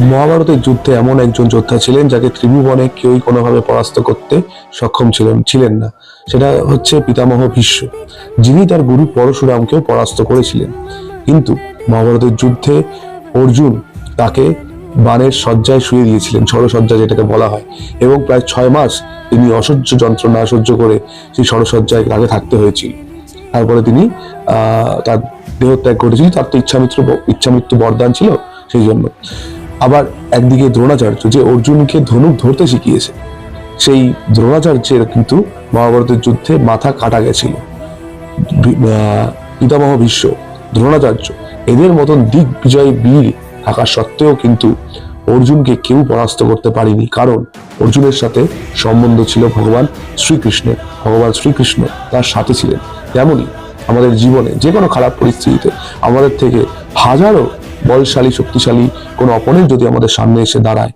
মহাভারতের যুদ্ধে এমন একজন যোদ্ধা ছিলেন যাকে ত্রিভুবনে কেউই কোনোভাবে পরাস্ত করতে সক্ষম ছিলেন ছিলেন না। সেটা হচ্ছে পিতামহ ভীষ্ম। যিনি তার গুরু পরশুরামকেও পরাস্ত করেছিলেন। কিন্তু মহাভারতের যুদ্ধে অর্জুন তাকে বানের শয্যায় শুয়ে দিয়েছিলেন ষড়সজ্জা যেটাকে বলা হয়। এবং প্রায় ছয় মাস তিনি অসহ্য যন্ত্রণা সহ্য করে সেই ষড়সজ্জায় আগে থাকতে হয়েছিল। তারপরে তিনি তার দেহত্যাগ করেছিল তার তো ইচ্ছামিত্র ইচ্ছামৃত্যু বরদান ছিল সেই জন্য। আবার একদিকে দ্রোণাচার্য যে অর্জুনকে ধনুক ধরতে শিখিয়েছে, সেই দ্রোণাচার্যের কিন্তু মহাভারতের যুদ্ধে মাথা কাটা গেছিল। পিতামহ বিশ্ব, দ্রোণাচার্য, এদের মতন দিগ্বিজয়ী বীর থাকা সত্ত্বেও কিন্তু অর্জুনকে কেউ পরাস্ত করতে পারেনি। কারণ অর্জুনের সাথে সম্বন্ধ ছিল ভগবান শ্রীকৃষ্ণের, ভগবান শ্রীকৃষ্ণ তার সাথে ছিলেন। তেমনি আমাদের জীবনে যে কোনো খারাপ পরিস্থিতিতে আমাদের থেকে হাজারো বলশালী, শক্তিশালী কোনো অপোনেন্ট যদি আমাদের সামনে এসে দাঁড়ায়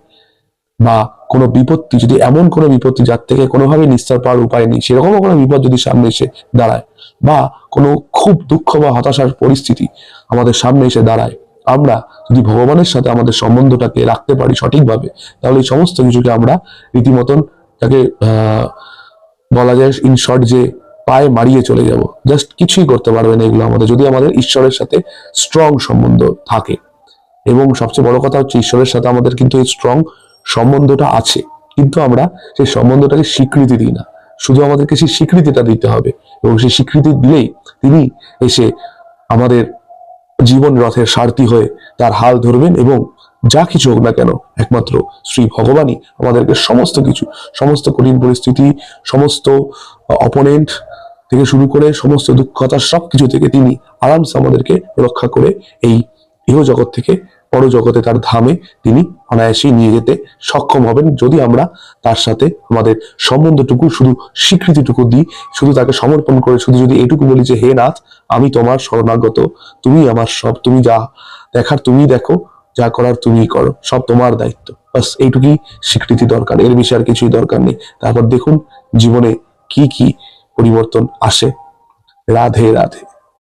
বা কোনো বিপত্তি, যদি এমন কোনো বিপত্তি যার থেকে কোনোভাবে নিস্তার পাওয়ার উপায় নেই, সেরকমও কোনো বিপদ যদি সামনে এসে দাঁড়ায় বা কোনো খুব দুঃখ বা হতাশার পরিস্থিতি আমাদের সামনে এসে দাঁড়ায়, আমরা যদি ভগবানের সাথে আমাদের সম্বন্ধটাকে রাখতে পারি সঠিকভাবে, তাহলে এই সমস্ত কিছুকে আমরা রীতিমতন তাকে বলা যায় ইন শর্ট যে পায়ে মারিয়ে চলে যাব। জাস্ট কিছুই করতে পারবে না এগুলো আমাদের। যদি আমাদের ঈশ্বরের সাথে স্ট্রং সম্বন্ধ থাকে। এবং সবচেয়ে বড় কথা হচ্ছে ঈশ্বরের সাথে আমাদের কিন্তু এই স্ট্রং সম্বন্ধটা আছে। কিন্তু আমরা সেই সম্বন্ধটাকে স্বীকৃতি দিই না। শুধু আমাদেরকে সেই স্বীকৃতিটা দিতে হবে। এবং সেই স্বীকৃতি দিলেই তিনি এসে আমাদের জীবন রথের সারথি হয়ে তার হাল ধরবেন এবং যা কিছু হোক না কেন, একমাত্র শ্রী ভগবানই আমাদেরকে সমস্ত কিছু, সমস্ত কঠিন পরিস্থিতি, সমস্ত অপোনেন্ট থেকে শুরু করে সমস্ত দুঃখতা সব কিছু থেকে তিনি আরামসে আমাদেরকে রক্ষা করে এই ইহ জগৎ থেকে পর জগতে তার ধামে তিনি অনায়াসেই নিয়ে যেতে সক্ষম হবেন। যদি আমরা তার সাথে আমাদের সম্বন্ধটুকু, শুধু স্বীকৃতিটুকু দিই, শুধু তাকে সমর্পণ করে, শুধু যদি এটুকু বলি যে, হে নাথ, আমি তোমার শরণাগত, তুমি আমার সব, তুমি যা দেখার তুমি দেখো, যা করার তুমিই করো, সব তোমার দায়িত্ব। বাস এইটুকুই স্বীকৃতি দরকার। এর বেশি আর কিছুই দরকার নেই। তারপর দেখুন জীবনে কি কি পরিবর্তন আসে। রাধে রাধে।